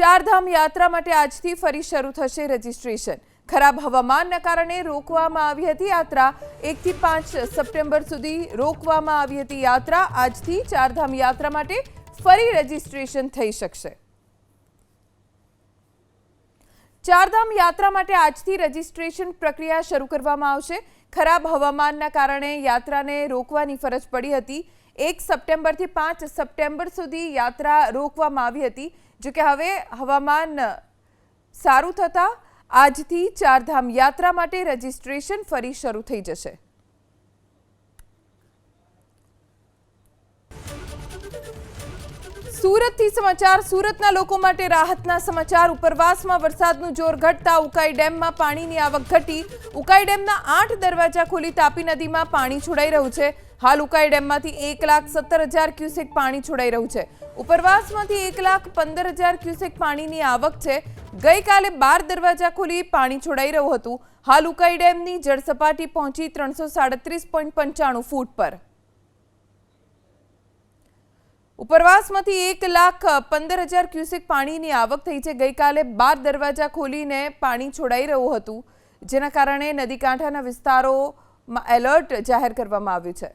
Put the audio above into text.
ચારધામ યાત્રા માટે આજથી ફરી શરૂ થશે રજીસ્ટ્રેશન. ખરાબ હવામાનના કારણે રોકવામાં આવી હતી યાત્રા. એકથી પાંચ સપ્ટેમ્બર સુધી રોકવામાં આવી હતી યાત્રા. આજથી ચારધામ યાત્રા માટે ફરી રજીસ્ટ્રેશન થઈ શકશે. ચારધામ યાત્રા માટે આજથી રજીસ્ટ્રેશન પ્રક્રિયા શરૂ કરવામાં આવશે. ખરાબ હવામાનના કારણે યાત્રાને રોકવાની ફરજ પડી હતી. એક સપ્ટેમ્બરથી પાંચ સપ્ટેમ્બર સુધી યાત્રા રોકવામાં આવી હતી. જો કે હવે હવામાન સારું થતાં આજથી ચારધામ યાત્રા માટે રજીસ્ટ્રેશન ફરી શરૂ થઈ જશે. સુરતથી સમાચાર, સુરતના લોકો માટે રાહતના સમાચાર. ઉપરવાસમાં વરસાદનું જોર ઘટતા ઉકાઈ ડેમમાં પાણીની આવક ઘટી. ઉકાઈ ડેમના આઠ દરવાજા ખોલી તાપી નદીમાં પાણી છોડાઈ રહ્યું છે. હાલ ઉકાઈ ડેમમાંથી એક લાખ સત્તર હજાર ક્યુસેક પાણી છોડાઈ રહ્યું છે. ઉપરવાસમાંથી એક લાખ પંદર હજાર ક્યુસેક પાણીની આવક છે. ગઈકાલે બાર દરવાજા ખોલી પાણી છોડાઈ રહ્યું હતું. હાલ ઉકાઈ ડેમની જળસપાટી પહોંચી ત્રણસો સાડત્રીસ પોઈન્ટ પંચાણું ફૂટ પર. ઉપરવાસમાંથી એક લાખ પંદર હજાર ક્યુસેક પાણીની આવક થઈ છે. ગઈકાલે બાર દરવાજા ખોલીને પાણી છોડાઈ રહ્યું હતું, જેના કારણે નદી કાંઠાના વિસ્તારોમાં એલર્ટ જાહેર કરવામાં આવ્યું છે.